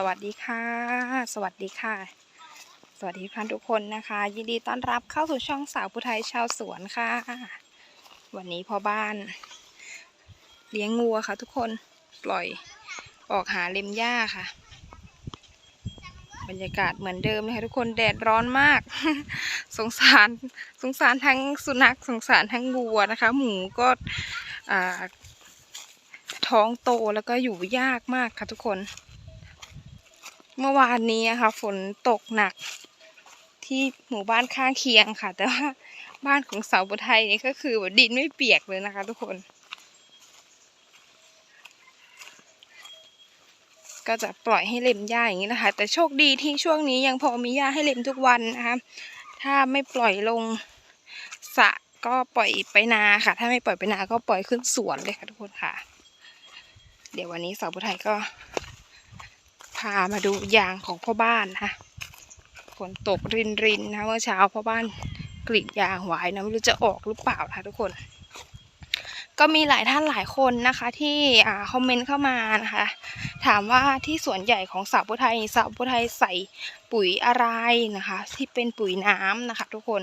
สวัสดีค่ะ สวัสดีค่ะ สวัสดีทุกท่านทุกคนนะคะ ยินดีต้อนรับเข้าสู่ช่องสาวผู้ไทยชาวสวนค่ะ วันนี้พ่อบ้าน เลี้ยงงัวค่ะทุกคนปล่อยออกหาเล็มหญ้าค่ะ บรรยากาศเหมือนเดิมเลยค่ะทุกคนแดดร้อนมาก สงสารสงสารทั้งสุนัขสงสารทั้งวัวนะคะ หมูก็ท้องโตแล้วก็อยู่ยากมากค่ะทุกคน เมื่อวานนี้อะค่ะฝนตกหนักที่หมู่บ้านข้างเคียงค่ะ แต่ว่าบ้านของสาวบุไทยนี่ก็คือแบบดินไม่เปียกเลยนะคะ ทุกคน ก็จะปล่อยให้เล็มหญ้าอย่างนี้นะคะ แต่โชคดีที่ช่วงนี้ยังพอมีหญ้าให้เล็มทุกวันนะคะ ถ้าไม่ปล่อยลงสระก็ปล่อยไปนาค่ะ ถ้าไม่ปล่อยไปนาก็ปล่อยขึ้นสวนเลยค่ะทุกคนค่ะ เดี๋ยววันนี้สาวบุไทยก็ พามาดูยางของพ่อบ้านนะคะฝนตกรินรินๆนะคะเมื่อเช้าพ่อบ้านกรีดยางไว้นะไม่รู้จะออกหรือเปล่านะคะทุกคน ก็มีหลายท่านหลายคนนะคะ ที่อ่าคอมเมนต์เข้ามานะคะ ถามว่าที่สวนใหญ่ของสาวพุไทยสาวพุไทยใส่ปุ๋ยอะไรนะคะ ที่เป็นปุ๋ยน้ำนะคะ ทุกคน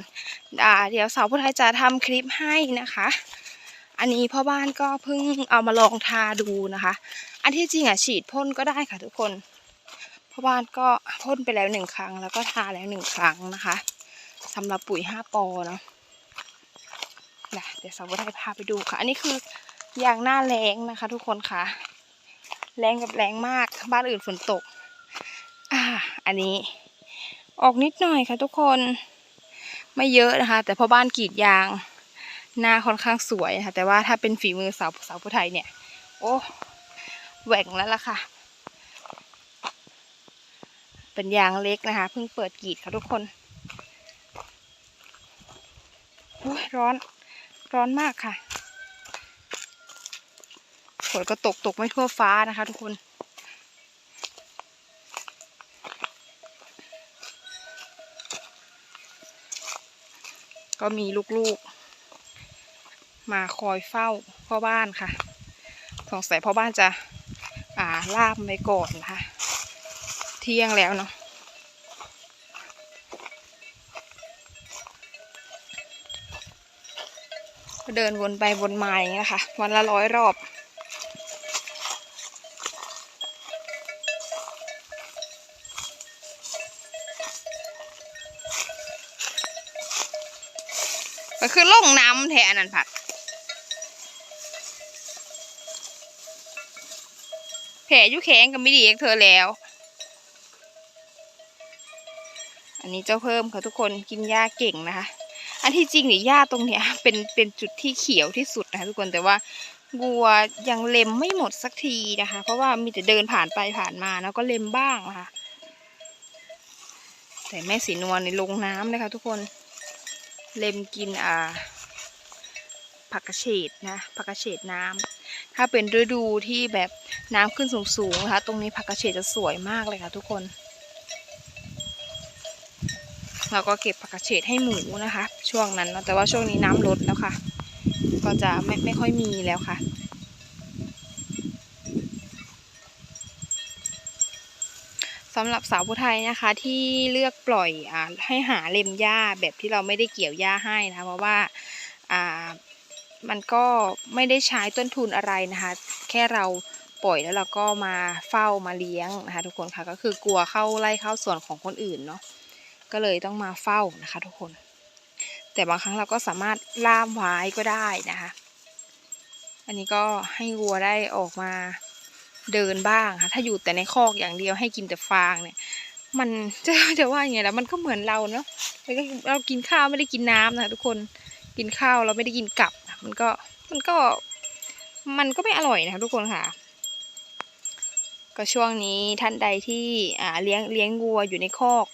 อ่าเดี๋ยวสาวพุไทยจะทำคลิปให้นะคะ อันนี้พ่อบ้านก็เพิ่งเอามาลองทาดูนะคะ อันที่จริงอะฉีดพ่นก็ได้ค่ะทุกคน พ่อบ้านก็พ่นไปแล้วหนึ่งครั้ง แล้วก็ทาแล้วหนึ่งครั้งนะคะสำหรับปุ๋ยห้าปอเนาะนะเดี๋ยวสาวไทยพาไปดูค่ะ อันนี้คือยางหน้าแรงนะคะ ทุกคนค่ะ แรงกับแรงมากบ้านอื่นฝนตก อ่า อันนี้ ออกนิดหน่อยค่ะ ทุกคน ไม่เยอะนะคะ แต่พอบ้านกรีดยางหน้าค่อนข้างสวยนะคะแต่ว่าถ้าเป็นฝีมือสาวสาวผู้ไทยเนี่ย โอ้แหว่งแล้วล่ะค่ะ เป็นยางเล็กนะคะ เพิ่งเปิดกีดค่ะทุกคนโอ้ยร้อน ร้อนมากค่ะฝนก็ตกตกไม่ทั่วฟ้านะคะทุกคนก็มีลูกๆ มาคอยเฝ้าพ่อบ้านค่ะ สงสัยพ่อบ้านจะ อ่าล่ามไปก่อนนะคะ เที่ยงแล้วเนาะก็เดินวนไปวนมาอย่างนี้นะคะวันละร้อยรอบก็คือล่องน้ำแทนนั่นผัดแผลยุแข็งก็ไม่ดีกับเธอแล้ว อันนี้เจ้าเพิ่มค่ะทุกคนกินหญ้าเก่งนะคะ อันที่จริงเนี่ยหญ้าตรงเนี้ยเป็นเป็นจุดที่เขียวที่สุดนะคะทุกคนแต่ว่าวัวยังเล็มไม่หมดสักทีนะคะ เพราะว่ามีแต่เดินผ่านไปผ่านมาแล้วก็เล็มบ้างนะคะ แต่แม่สีนวลในลงน้ำเลยค่ะทุกคนเล็มกินอ่าผักกระเฉดนะผักกระเฉดน้ำถ้าเป็นฤดูที่แบบน้ำขึ้นสูงๆนะคะ ตรงนี้ผักกระเฉดจะสวยมากเลยค่ะทุกคน เราก็เก็บผักกระเฉดให้หมูนะคะ ช่วงนั้นเนอะแต่ว่าช่วงนี้น้ำลดแล้วค่ะ ก็จะไม่ไม่ค่อยมีแล้วค่ะ สำหรับสาวผู้ไทยนะคะที่เลือกปล่อยอให้หาเล็มหญ้าแบบที่เราไม่ได้เกี่ยวหญ้าให้นะเพราะว่าอ่ามันก็ไม่ได้ใช้ต้นทุนอะไรนะคะ แค่เราปล่อยแล้วเราก็มาเฝ้ามาเลี้ยงนะคะ ทุกคนค่ะก็คือกลัวเข้าไล่เข้าส่วนของคนอื่นเนาะ ก็เลยต้องมาเฝ้านะคะทุกคน แต่บางครั้งเราก็สามารถล่ามไว้ก็ได้นะคะ อันนี้ก็ให้วัวได้ออกมาเดินบ้างค่ะถ้าอยู่แต่ในคอกอย่างเดียวให้กินแต่ฟางเนี่ย มันจะจะว่าอย่างไงแล้วมันก็เหมือนเราเนาะแล้วก็เรากินข้าวไม่ได้กินน้ำนะคะทุกคนกินข้าวเราไม่ได้กินกลับ มันก็มันก็มันก็ไม่อร่อยนะคะทุกคนค่ะ ก็ช่วงนี้ท่านใดที่อ่าเลี้ยงเลี้ยงวัวอยู่ในคอก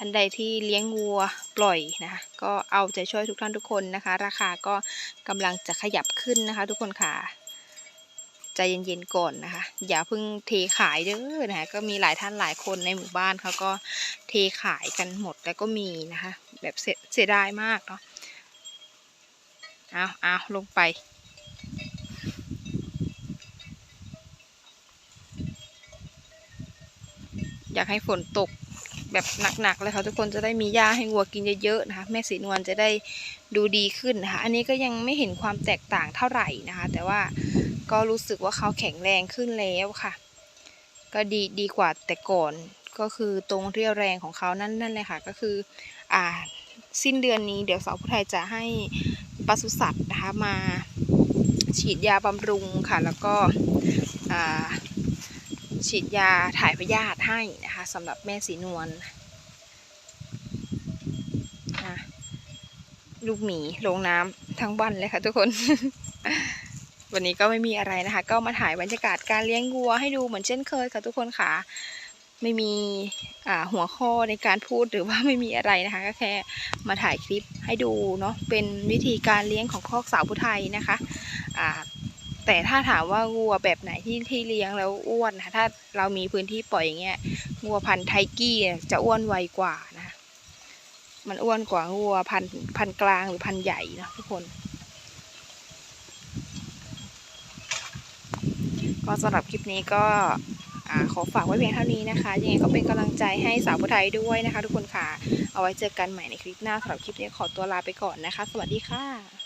ท่านใดที่เลี้ยงวัวปล่อยนะคะก็เอาใจช่วยทุกท่านทุกคนนะคะ ราคาก็กำลังจะขยับขึ้นนะคะ ทุกคนค่ะใจเย็นๆก่อนนะคะ อย่าเพิ่งเทขายเด้อนะคะก็มีหลายท่านหลายคนในหมู่บ้านเขาก็เทขายกันหมดแล้วก็มีนะคะ แบบเสียเสียดายมากเนาะเอาเอาลงไปอยากให้ฝนตก แบบหนักๆเลยค่ะทุกคนจะได้มีหญ้าให้วัวกินเยอะๆนะคะ แม่สีนวลจะได้ดูดีขึ้นนะคะ อันนี้ก็ยังไม่เห็นความแตกต่างเท่าไหร่นะคะ แต่ว่าก็รู้สึกว่าเขาแข็งแรงขึ้นแล้วค่ะ ก็ดีดีกว่าแต่ก่อนก็คือตรงเรี่ยวแรงของเขานั่นนั่นเลยค่ะ ก็คืออ่าสิ้นเดือนนี้เดี๋ยวสาวผู้ไทยจะให้ปศุสัตว์นะคะมาฉีดยาบำรุงค่ะ แล้วก็อ่า ฉีดยาถ่ายพยาธิให้นะคะสำหรับแม่สีนวลนะลูกหมีลงน้ำทั้งวันเลยค่ะทุกคน วันนี้ก็ไม่มีอะไรนะคะ ก็มาถ่ายบรรยากาศการเลี้ยงวัวให้ดูเหมือนเช่นเคยค่ะทุกคนค่ะ ไม่มีหัวข้อในการพูดหรือว่าไม่มีอะไรนะคะ ก็แค่มาถ่ายคลิปให้ดูเนาะเป็นวิธีการเลี้ยงของคอกสาวผู้ไทยนะคะอ่า แต่ถ้าถามว่าวัวแบบไหนที่ที่เลี้ยงแล้วอ้วนนะคะถ้าเรามีพื้นที่ปล่อยอย่างเงี้ยวัวพันธุ์ไทกี้จะอ้วนไวกว่านะ มันอ้วนกว่าวัวพันธุ์พันธุ์กลางหรือพันธุ์ใหญ่นะทุกคนก็สำหรับคลิปนี้ก็ขอฝากไว้เพียงเท่านี้นะคะ ยังไงก็เป็นกำลังใจให้สาวผู้ไทยด้วยนะคะ ทุกคนค่ะ เอาไว้เจอกันใหม่ในคลิปหน้าสำหรับคลิปนี้ขอตัวลาไปก่อนนะคะ สวัสดีค่ะ